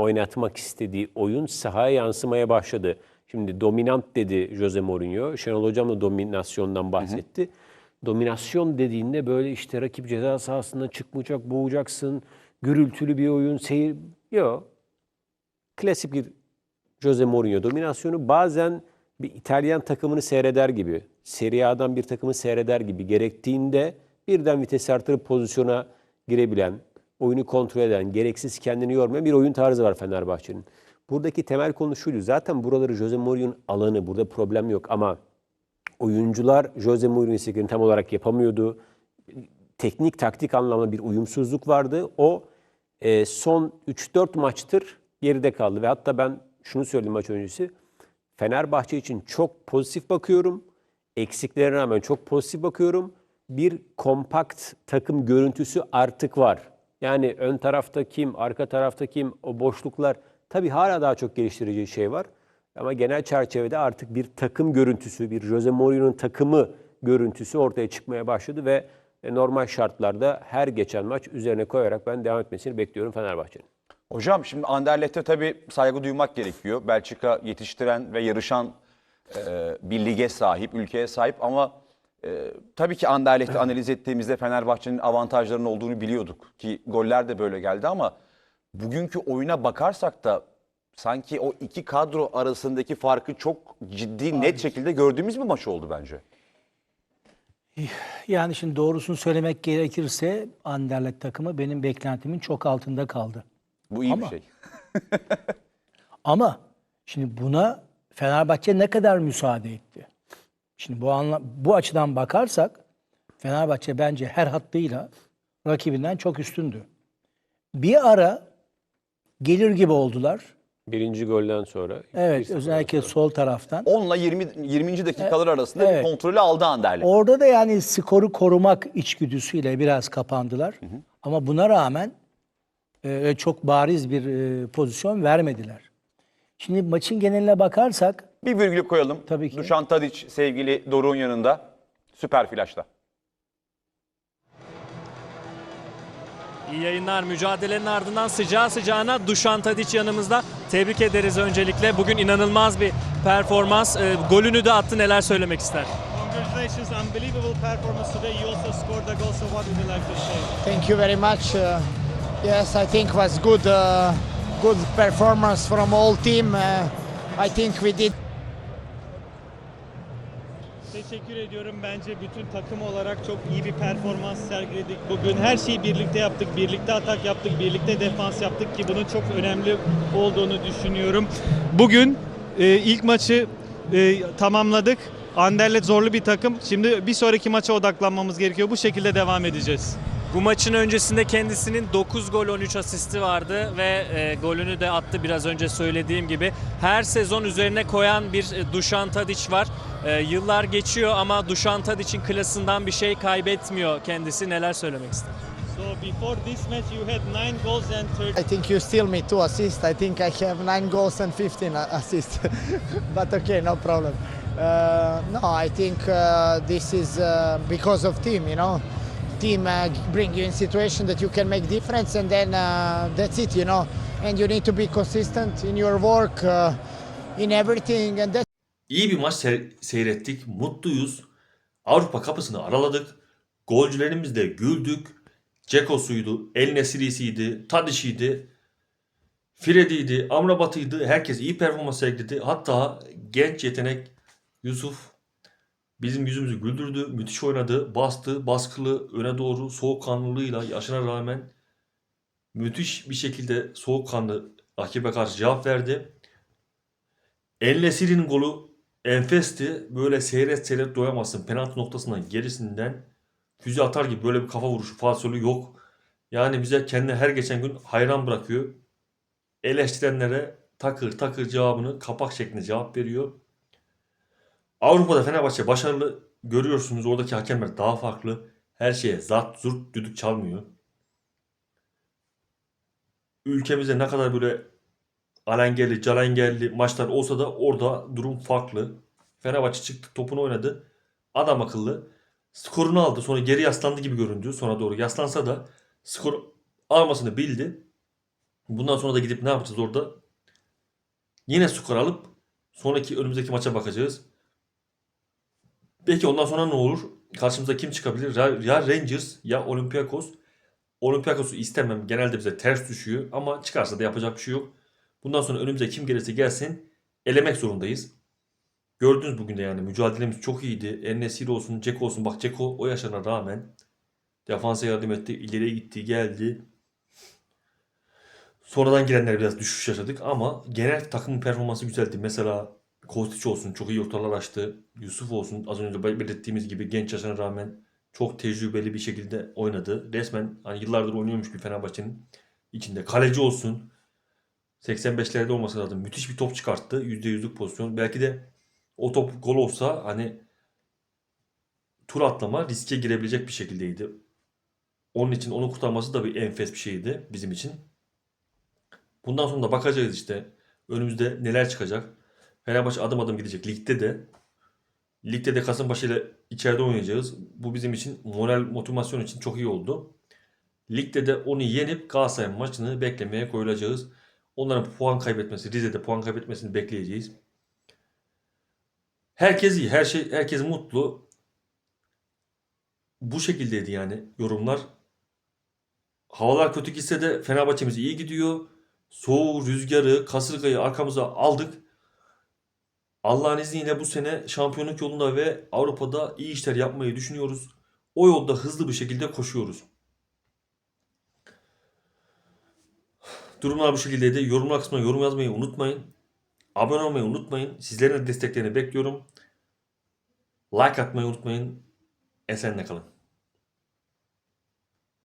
oynatmak istediği oyun sahaya yansımaya başladı. Şimdi dominant dedi Jose Mourinho. Şenol Hocam da dominasyondan bahsetti. Dominasyon dediğinde böyle işte rakip ceza sahasına çıkmayacak, boğacaksın. Gürültülü bir oyun, seyir... Yok. Klasik bir Jose Mourinho dominasyonu bazen bir İtalyan takımını seyreder gibi, Serie A'dan bir takımı seyreder gibi gerektiğinde birden vites artırıp pozisyona girebilen, oyunu kontrol eden, gereksiz kendini yormayan bir oyun tarzı var Fenerbahçe'nin. Buradaki temel konu şuydu. Zaten buraları Jose Mourinho'nun alanı, burada problem yok ama oyuncular Jose Mourinho istediklerini tam olarak yapamıyordu. Teknik taktik anlamda bir uyumsuzluk vardı. O e, son 3-4 maçtır geride kaldı ve hatta ben şunu söyledim maç öncesi. Fenerbahçe için çok pozitif bakıyorum. Eksiklerine rağmen çok pozitif bakıyorum. Bir kompakt takım görüntüsü artık var. Yani ön tarafta kim, arka tarafta kim, o boşluklar tabii hala daha çok geliştireceği şey var. Ama genel çerçevede artık bir takım görüntüsü, bir Jose Mourinho'nun takımı görüntüsü ortaya çıkmaya başladı ve e, normal şartlarda her geçen maç üzerine koyarak ben devam etmesini bekliyorum Fenerbahçe'nin. Hocam şimdi Anderlet'e tabii saygı duymak gerekiyor. Belçika yetiştiren ve yarışan e, bir lige sahip, ülkeye sahip ama e, tabii ki Anderlet'i analiz ettiğimizde Fenerbahçe'nin avantajlarının olduğunu biliyorduk ki goller de böyle geldi ama bugünkü oyuna bakarsak da sanki o iki kadro arasındaki farkı çok ciddi net şekilde gördüğümüz bir maç oldu bence. Yani şimdi doğrusunu söylemek gerekirse Anderlecht takımı benim beklentimin çok altında kaldı. Bu iyi Ama- bir şey. Ama şimdi buna Fenerbahçe ne kadar müsaade etti? Şimdi bu anla, bu açıdan bakarsak Fenerbahçe bence her hattıyla rakibinden çok üstündü. Bir ara gelir gibi oldular. Birinci golden sonra. Evet, 1-0 özellikle sol taraftan. 10 ile 20 20. dakikalar arasında evet. bir kontrolü aldı Anderlet. Orada da yani skoru korumak içgüdüsüyle biraz kapandılar. Ama buna rağmen e, çok bariz bir e, pozisyon vermediler. Şimdi maçın geneline bakarsak Bir virgül koyalım. Tabii ki. Dušan Tadić sevgili Doruk'un yanında. Süper flaşta. İyi yayınlar. Mücadelenin ardından sıcağı sıcağına Dušan Tadić yanımızda. Tebrik ederiz öncelikle. Bugün inanılmaz bir performans. Ee, golünü de attı. Neler söylemek ister? Congratulations, unbelievable performance today. You also scored a goal, so what would you like to say? Thank you very much. Uh, yes, I think was good, uh, good performance from all team. Uh, I think we did Teşekkür ediyorum. Bence bütün takım olarak çok iyi bir performans sergiledik. Bugün her şeyi birlikte yaptık. Birlikte atak yaptık, birlikte defans yaptık ki bunun çok önemli olduğunu düşünüyorum. Bugün e, ilk maçı e, tamamladık. Anderlet zorlu bir takım. Şimdi bir sonraki maça odaklanmamız gerekiyor. Bu şekilde devam edeceğiz. Bu maçın öncesinde kendisinin 9 gol 13 asisti vardı ve e, golünü de attı biraz önce söylediğim gibi. Her sezon üzerine koyan bir e, Dušan Tadić var. E, yıllar geçiyor ama Dušan Tadić'in klasından bir şey kaybetmiyor kendisi. Neler söylemek ister? So before this match you had 9 goals and 30 I think you steal me two assists. I think I have nine goals and 15 a- assists. but okay, no problem. Uh, no, I think uh, this is uh, because of team, you know. Team uh, bring you in situation that you can make difference and then uh, that's it, you know. And you need to be consistent in your work, uh, in everything and that's İyi bir maç se- seyrettik. Mutluyuz. Avrupa kapısını araladık. Golcülerimizle güldük. Ceko'suydu, El Nesiri'siydi, Tadiş'iydi, Fredi'ydi, Amrabat'ıydı. Herkes iyi performans sergiledi. Hatta genç yetenek Yusuf bizim yüzümüzü güldürdü. Müthiş oynadı. Bastı, baskılı, öne doğru soğukkanlılığıyla yaşına rağmen müthiş bir şekilde soğukkanlı rakibe karşı cevap verdi. El Nesiri'nin golü enfesti. Böyle seyret seyret doyamazsın. Penaltı noktasından gerisinden füze atar gibi böyle bir kafa vuruşu fasolü yok. Yani bize kendine her geçen gün hayran bırakıyor. Eleştirenlere takır takır cevabını kapak şeklinde cevap veriyor. Avrupa'da Fenerbahçe başarılı görüyorsunuz. Oradaki hakemler daha farklı. Her şeye zart zurt düdük çalmıyor. Ülkemizde ne kadar böyle alengelli, calengelli maçlar olsa da orada durum farklı. Fenerbahçe çıktı, topunu oynadı. Adam akıllı. Skorunu aldı. Sonra geri yaslandı gibi göründü. Sonra doğru yaslansa da skor almasını bildi. Bundan sonra da gidip ne yapacağız orada? Yine skor alıp sonraki önümüzdeki maça bakacağız. Peki ondan sonra ne olur? Karşımıza kim çıkabilir? Ya Rangers ya Olympiakos. Olympiakos'u istemem. Genelde bize ters düşüyor ama çıkarsa da yapacak bir şey yok. Bundan sonra önümüze kim gelirse gelsin elemek zorundayız. Gördünüz bugün de yani mücadelemiz çok iyiydi. En-Nesyri olsun, Ceko olsun. Bak Ceko o yaşına rağmen defansa yardım etti. ileriye gitti, geldi. Sonradan girenler biraz düşüş yaşadık ama genel takımın performansı güzeldi. Mesela Kostić olsun çok iyi ortalar açtı. Yusuf olsun az önce belirttiğimiz gibi genç yaşına rağmen çok tecrübeli bir şekilde oynadı. Resmen hani yıllardır oynuyormuş bir Fenerbahçe'nin içinde. Kaleci olsun. 85'lerde olması lazım. Müthiş bir top çıkarttı. %100'lük pozisyon. Belki de o top gol olsa hani tur atlama riske girebilecek bir şekildeydi. Onun için onu kurtarması da bir enfes bir şeydi bizim için. Bundan sonra da bakacağız işte. Önümüzde neler çıkacak. Fenerbahçe adım adım gidecek. Ligde de Ligde de Kasımpaşa ile içeride oynayacağız. Bu bizim için moral motivasyon için çok iyi oldu. Ligde de onu yenip Galatasaray maçını beklemeye koyulacağız. Onların puan kaybetmesi, Rize'de puan kaybetmesini bekleyeceğiz. Herkes iyi, her şey herkes mutlu. Bu şekildeydi yani yorumlar. Havalar kötü gitse de Fenerbahçe'miz iyi gidiyor. Soğuğu, rüzgarı, kasırgayı arkamıza aldık. Allah'ın izniyle bu sene şampiyonluk yolunda ve Avrupa'da iyi işler yapmayı düşünüyoruz. O yolda hızlı bir şekilde koşuyoruz. Durumlar bu şekildeydi. Yorumlar kısmına yorum yazmayı unutmayın. Abone olmayı unutmayın. Sizlerin de desteklerini bekliyorum. Like atmayı unutmayın. Esenle kalın.